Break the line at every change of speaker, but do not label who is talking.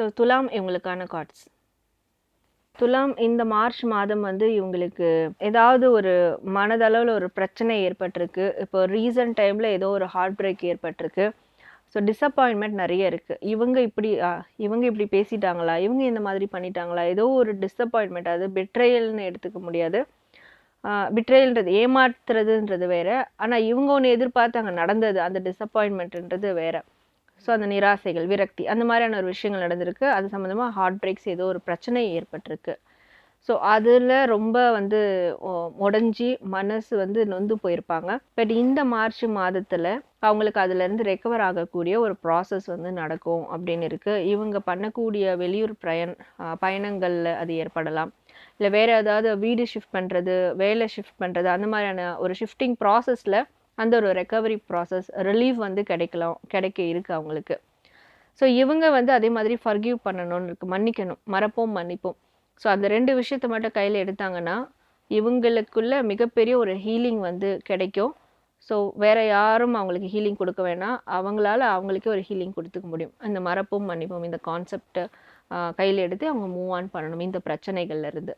So துலாம் இவங்களுக்கான cards துலாம் இந்த மார்ச் மாதம் வந்து இவங்களுக்கு ஏதாவது ஒரு மனதளவில் ஒரு பிரச்சனை ஏற்பட்டிருக்கு. இப்போ ரீசன்ட் டைமில் ஏதோ ஒரு ஹார்ட் பிரேக் ஏற்பட்டிருக்கு. ஸோ டிசப்பாயின்மெண்ட் நிறைய இருக்குது இவங்க இப்படி இவங்க இப்படி பேசிட்டாங்களா? இவங்க இந்த மாதிரி பண்ணிட்டாங்களா? ஏதோ ஒரு டிசப்பாயின்மெண்ட் அது பெட்ரையல்னு எடுத்துக்க முடியாது. பிட்ரேயல்ன்றது ஏமாத்துறதுன்றது வேறு. ஆனால் இவங்க ஒன்று எதிர்பார்த்து அங்கே நடந்தது அந்த டிசப்பாயின்மெண்ட்ன்றது வேறு. ஸோ அந்த நிராசைகள் விரக்தி அந்த மாதிரியான ஒரு விஷயங்கள் நடந்திருக்கு. அது சம்மந்தமாக ஹார்ட் பிரேக்ஸ் ஏதோ ஒரு பிரச்சனை ஏற்பட்டிருக்கு. ஸோ அதில் ரொம்ப வந்து உடஞ்சி மனசு வந்து நொந்து போயிருப்பாங்க. பட் இந்த மார்ச் மாதத்தில் அவங்களுக்கு அதுலேருந்து ரெக்கவர் ஆகக்கூடிய ஒரு ப்ராசஸ் வந்து நடக்கும் அப்படின்னு இருக்குது இவங்க பண்ணக்கூடிய வெளியூர் பயன் பயணங்களில் அது ஏற்படலாம். இல்லை வேறு ஏதாவது வீடு ஷிஃப்ட் பண்ணுறது வேலை ஷிஃப்ட் பண்ணுறது அந்த மாதிரியான ஒரு ஷிஃப்டிங் ப்ராசஸில் அந்த ஒரு ரெக்கவரி ப்ராசஸ் ரிலீஃப் வந்து கிடைக்கலாம் கிடைக்க இருக்குது அவங்களுக்கு. ஸோ இவங்க வந்து அதே மாதிரி ஃபர்கிவ் பண்ணணும்னு இருக்குது மன்னிக்கணும் மறப்போம் மன்னிப்போம். ஸோ அந்த ரெண்டு விஷயத்த மட்டும் கையில் எடுத்தாங்கன்னா இவங்களுக்குள்ள மிகப்பெரிய ஒரு ஹீலிங் வந்து கிடைக்கும். ஸோ வேறு யாரும் அவங்களுக்கு ஹீலிங் கொடுக்க வேணாம். அவங்களால அவங்களுக்கே ஒரு ஹீலிங் கொடுத்துக்க முடியும். அந்த மறப்பும் மன்னிப்பும் இந்த கான்செப்டை கையில் எடுத்து அவங்க மூவ் ஆன் பண்ணணும் இந்த பிரச்சனைகள்ல இருந்து.